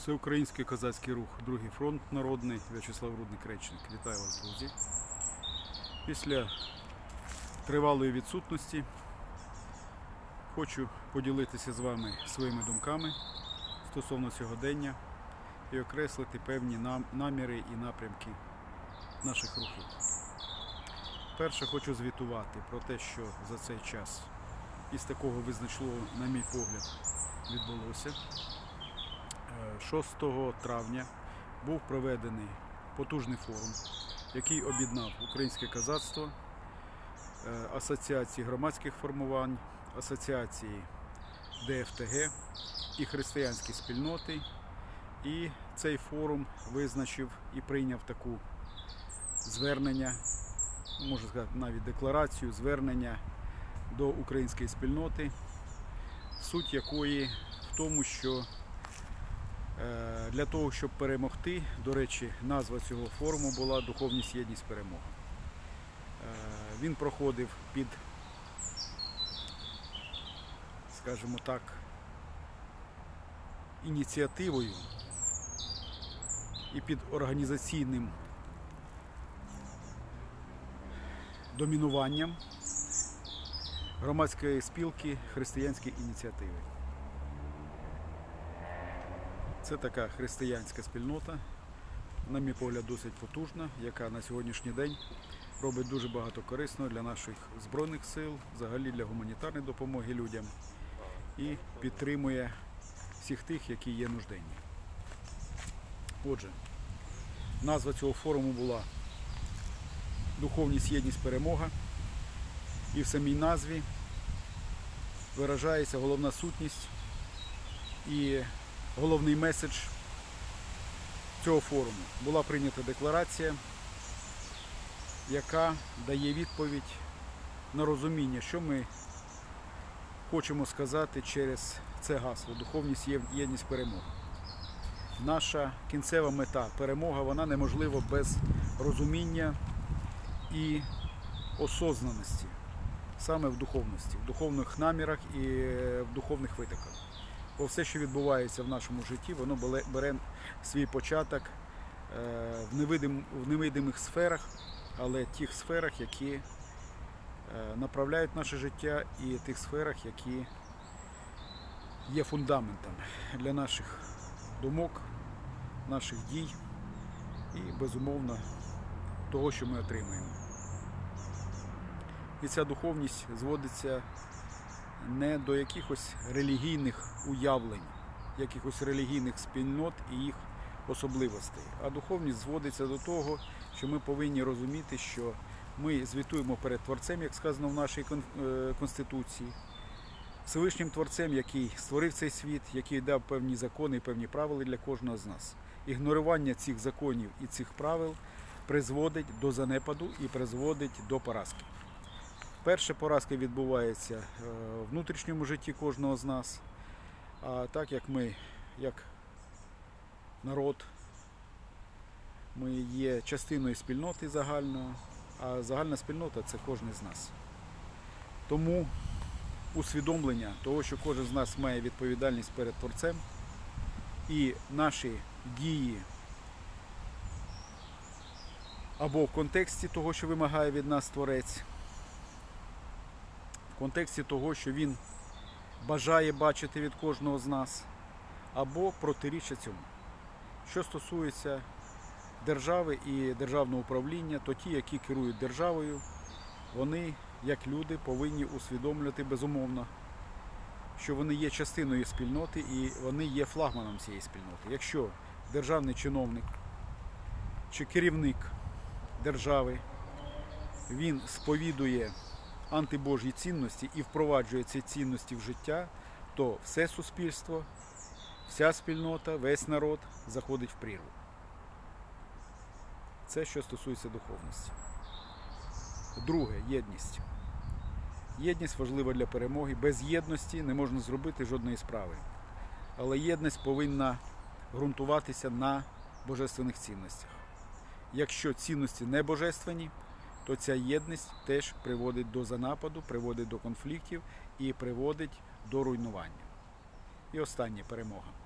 Всеукраїнський козацький рух, другий фронт народний, В'ячеслав Рудник Речник. Вітаю вас, друзі. Після тривалої відсутності хочу поділитися з вами своїми думками стосовно сьогодення і окреслити певні наміри і напрямки наших рухів. Перше хочу звітувати про те, що за цей час із такого визначного, на мій погляд, відбулося. Е, 6 травня був проведений потужний форум, який об'єднав українське казацтво, е, асоціації громадських формувань, асоціації ДФТГ і християнські спільноти. І цей форум визначив і прийняв таку звернення, можна сказати, навіть декларацію, звернення до української спільноти, суть якої в тому, що Для того, щоб перемогти, до речі, назва цього форуму була Духовність, єдність, перемога. Е, Він проходив під, скажімо так, ініціативою і під організаційним домінуванням громадської спілки християнські ініціативи. Це така християнська спільнота, на мій погляд, досить потужна, яка на сьогоднішній день робить дуже багато корисного для наших збройних сил, взагалі для гуманітарної допомоги людям і підтримує всіх тих, які є нужденні. Отже, назва цього форуму була Духовність, єдність, перемога. І в самій назві виражається головна сутність і головний меседж цього форуму. Була прийнята декларація, яка дає відповідь на розуміння, що ми хочемо сказати через це гасло Духовність, єдність, перемога. Наша кінцева мета перемога, вона неможлива без розуміння і осознаності саме в духовності, в духовних намірах і е, в духовних витоках. Бо все, що відбувається в нашому житті, воно бере- свій початок е, в, невидим, в невидимих сферах, але тих сферах, які е, направляють наше життя, і тих сферах, які є фундаментом для наших думок, наших дій і, безумовно, того, що ми отримуємо. І ця духовність зводиться не до якихось релігійних уявлень, якихось релігійних спільнот і їх особливостей. А духовність зводиться до того, що ми повинні розуміти, що ми звітуємо перед Творцем, як сказано в нашій е, Конституції, Всевишнім Творцем, який створив цей світ, який дав певні закони і певні правила для кожного з нас. Ігнорування цих законів і цих правил призводить до занепаду і призводить до поразки. Перша поразка відбувається е, в внутрішньому житті кожного з нас. А так як ми, як народ, ми є частиною спільноти загальної, а загальна спільнота це кожен з нас. Тому усвідомлення того, що кожен з нас має відповідальність перед Творцем, і наші дії або в контексті того, що вимагає від нас Творець, контексті того, що він бажає бачити від кожного з нас, або протирічить цьому. Що стосується держави і державного управління, то ті, які керують державою, вони, як люди, повинні усвідомлювати безумовно, що вони є частиною спільноти і вони є флагманом цієї спільноти. Якщо державний чиновник чи керівник держави він сповідує антибожі цінності і впроваджує ці цінності в життя, то все суспільство, вся спільнота, весь народ заходить в прірву. Це що стосується духовності. Друге єдність. Єдність важлива для перемоги. Без єдності не можна зробити жодної справи. Але єдність повинна ґрунтуватися на божественних цінностях. Якщо цінності не божественні, то ця єдність теж приводить до занападу, приводить до конфліктів і приводить до руйнування. І останнє перемога.